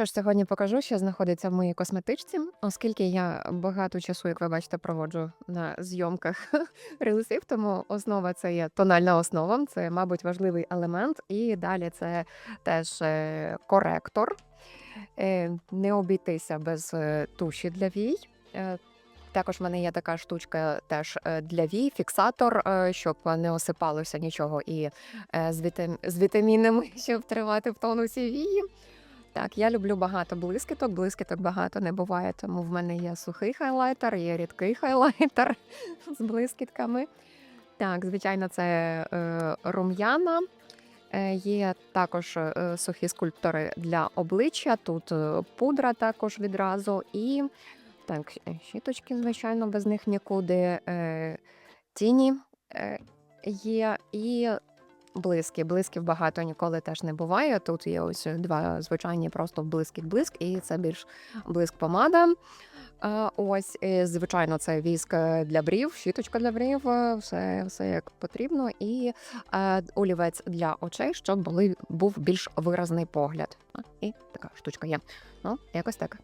Що ж, сьогодні покажу, що знаходиться в моїй косметичці, оскільки я багато часу, як ви бачите, проводжу на зйомках рилсів, тому основа це є тональна основа, це, мабуть, важливий елемент. І далі це теж е, коректор. Е, Не обійтися без е, туші для вій. Також в мене є така штучка теж для вій, фіксатор, щоб не осипалося нічого і з вітамінами, щоб тривати в тонусі вії. Так, я люблю багато блискіток. Блискіток багато не буває, тому в мене є сухий хайлайтер, є рідкий хайлайтер з блискітками. Так, звичайно, це е, рум'яна. Е, Є також е, сухі скульптори для обличчя. Тут е, пудра також відразу. І так, щіточки, звичайно, без них нікуди. Тіні є і блиски. Блисків багато ніколи теж не буває. Тут є ось два звичайні просто блискіт-блиск, і це більш блиск-помада. Е, Ось, і, звичайно, це віск для брів, щіточка для брів, е, все, все як потрібно, і е, олівець для очей, щоб були, був більш виразний погляд. І така штучка є. Ну, якось так.